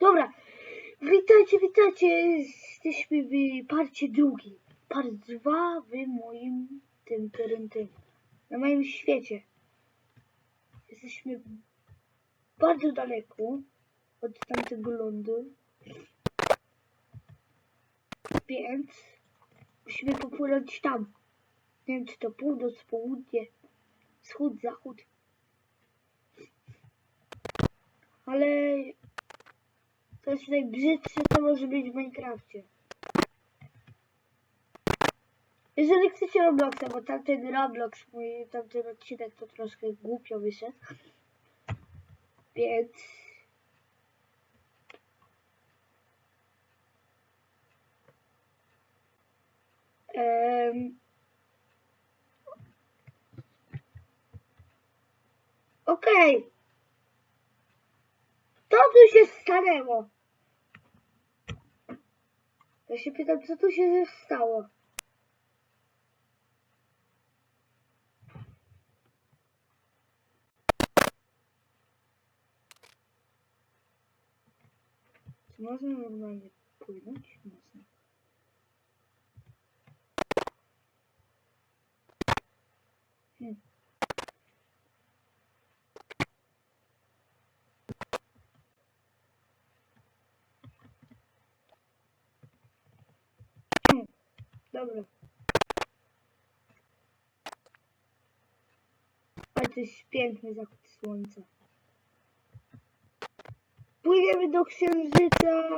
Dobra, witajcie, witajcie. Jesteśmy w parcie drugim. Part dwa w moim tym, tym, tym. Na moim świecie. Jesteśmy bardzo daleko od tamtego lądu. Więc musimy popłynąć tam. Nie wiem, czy to północ, południe, wschód, zachód. Ale to jest najbrzydsze, co może być w Minecrafcie. Jeżeli chcecie Robloxa, bo tamten Roblox, mój tamten odcinek to troszkę głupio wyszedł. Więc... Em, Okej. Co tu się stanęło? Ja się pytam, co tu się stało? Czy można normalnie płynąć? Można. Hmm. Dobra. Ale to jest piękny zachód słońca. Płyniemy do księżyca.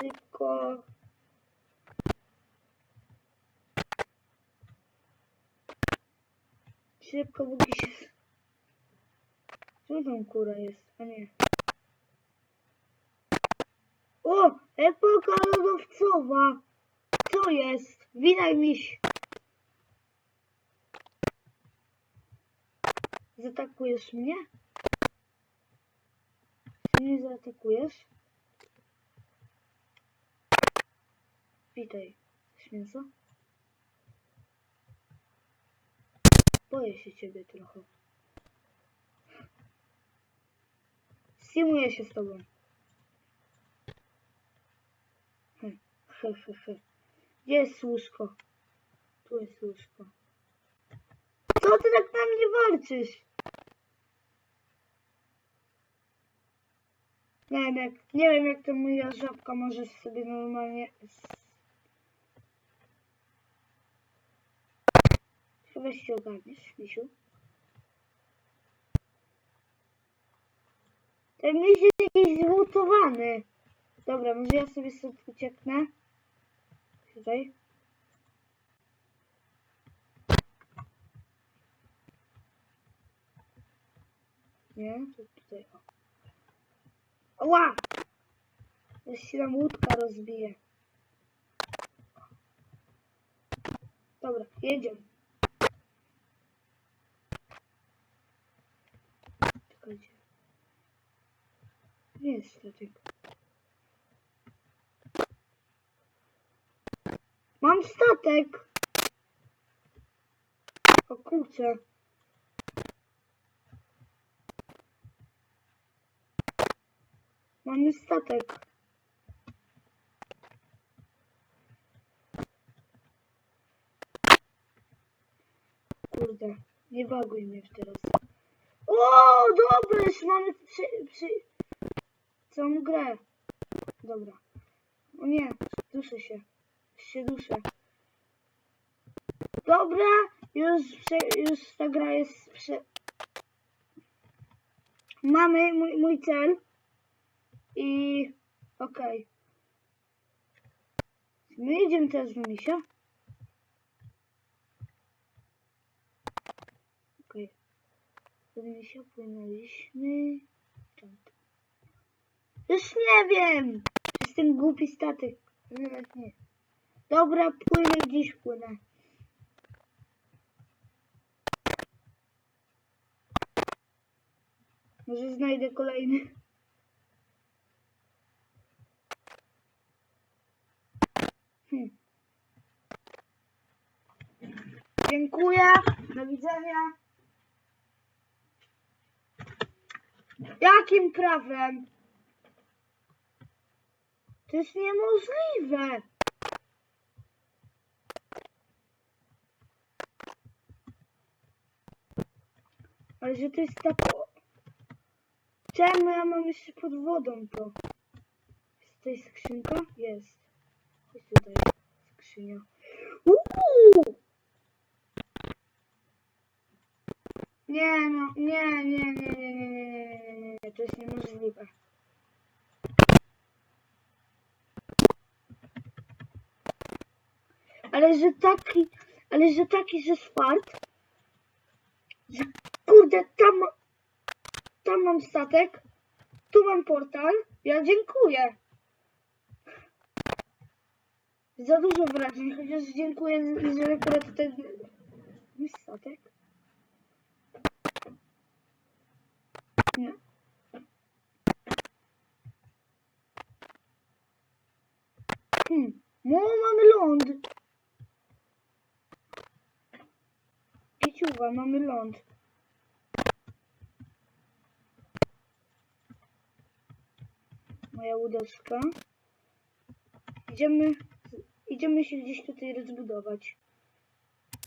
Szybko. Szybko, póki się... Co tam kura jest? A nie. O! Epoka lodowcowa! Co jest? Widaj miś. Zaatakujesz mnie? Czy mnie zaatakujesz? Witaj. Mięso? Boję się ciebie trochę. Simuję się z tobą. He, he, he. Gdzie jest łóżko? Tu jest łóżko. Co ty tak na mnie walczysz? Nie wiem jak, nie wiem jak to moja żabka może sobie normalnie... Chyba się ogarniesz, misiu. Ten miś jest jakiś zmutowany. Dobra, może ja sobie stąd ucieknę. Tutaj. Nie, to tutaj. O. Zaś się łódka rozbije. Dobra, jedziemy. Czekajcie. Nie jest. Mam statek! O kurczę. Mamy statek. Kurde, nie baguj mnie teraz. O, dobra, już mamy przy, przy... całą grę. Dobra. O nie, duszę się. Się duszę. Dobra, już, już ta gra jest prze... Mamy mój, mój cel. I okej. My jedziemy teraz do misia. Okej. Do misia płynęliśmy. Już nie wiem! Ten głupi statek. Nie, nie. Dobra, płynę gdzieś płynę. Może znajdę kolejny. Hmm. Dziękuję. Do widzenia. Jakim prawem? To jest niemożliwe. Ale że to jest tak... Czemu ja mam jeszcze pod wodą to? Jest tutaj skrzynka? Jest. Jest tutaj skrzynia. Uuu! Nie no, nie, nie, nie, nie, nie, nie, nie, nie, nie, nie, to jest niemożliwe. Ale że taki, ale że taki, że fart, że kurde, tam, tam mam statek, tu mam portal, ja dziękuję. Za dużo wrażeń, chociaż dziękuję, że akurat ten mój statek. Nie. Hmm. No, mamy ląd. Pieciuwa, mamy ląd. Moja łódeczka. Idziemy, idziemy się gdzieś tutaj rozbudować.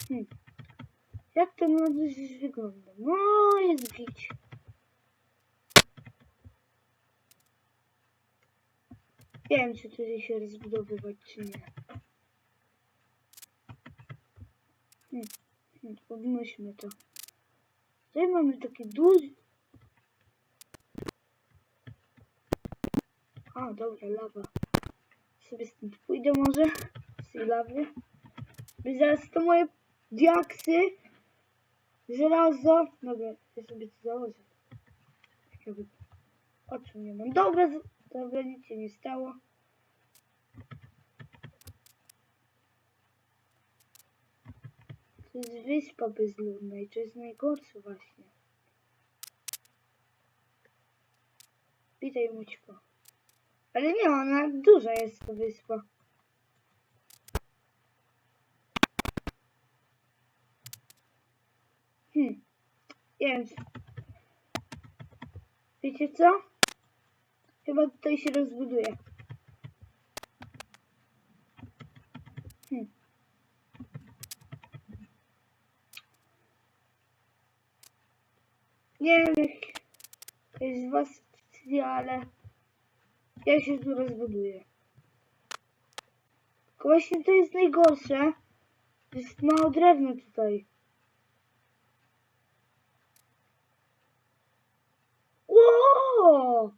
Hmm. Jak ten ląd wygląda? No, jest. Nie wiem, czy tutaj się rozbudowywać, czy nie. Hmm. Hmm. To. Tutaj mamy taki duży... A, dobra, lawa. Sobie stąd pójdę może. Z tej lawy. By zaraz to moje diaksy. Żelazo. Dobra, ja sobie to założę. Jakby oczu nie mam. Dobra, dobra, nic się nie stało. To jest wyspa bezludna i to jest najgorsze właśnie. Witaj, Mućko. Ale nie, ona duża jest ta wyspa. Hmm. Wiem. Wiecie co? Chyba tutaj się rozbuduje. Hmm. Nie wiem, jak jest was ale ja się tu rozbuduję. Tylko właśnie to jest najgorsze. Jest mało drewna tutaj. Ło!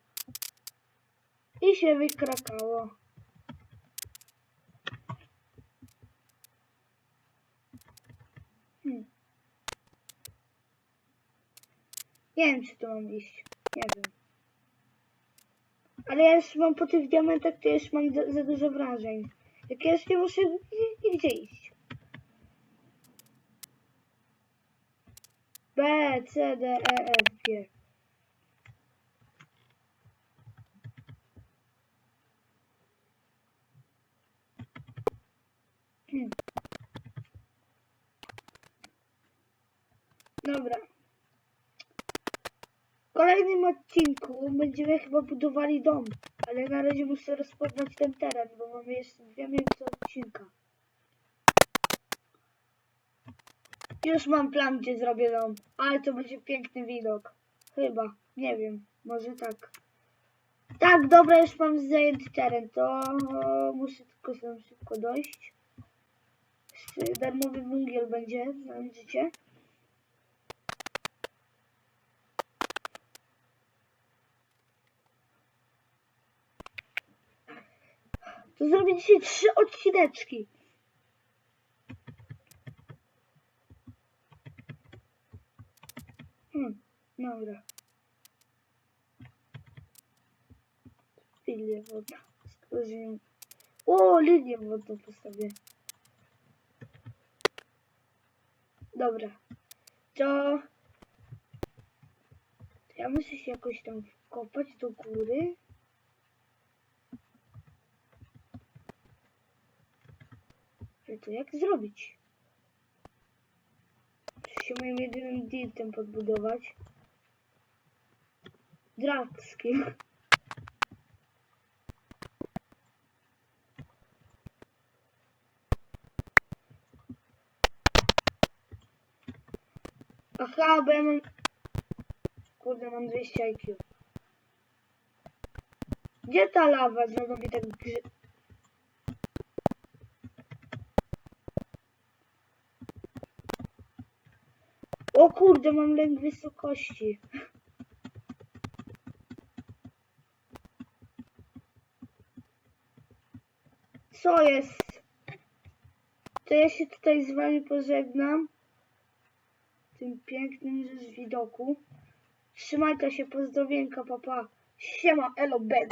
I się wykrakało. Hmm. Nie wiem, czy to mam iść. Nie wiem. Ale ja już mam po tych diamentach, to już mam za, dużo wrażeń. Jak ja już nie muszę nigdzie iść. B, C, D, E, F, G. Hmm. Dobra. W kolejnym odcinku będziemy chyba budowali dom, ale na razie muszę rozpoznać ten teren, bo mamy jeszcze dwie mięso odcinka. Już mam plan, gdzie zrobię dom, ale to będzie piękny widok. Chyba, nie wiem, może tak. Tak, dobra, już mam zajęty teren, to muszę tylko tam szybko dojść. Darmowy węgiel będzie, znajdziecie. To zrobię dzisiaj trzy odcineczki. Hmm, dobra. Linię wodną. Skroziłem. O, linię wodną postawię. Dobra. To ja muszę się jakoś tam wkopać do góry. Ale to jak zrobić? Muszę się moim jedynym dirtem podbudować. Drackim. Aha, bo ja mam... Kurde, mam 200 IQ. Gdzie ta lawa? Znowu mi tak. Kurde, mam lęk wysokości. Co jest? To ja się tutaj z wami pożegnam. Tym pięknym widoku. Trzymajcie się, pozdrowienka, papa. Siema, elo, ben.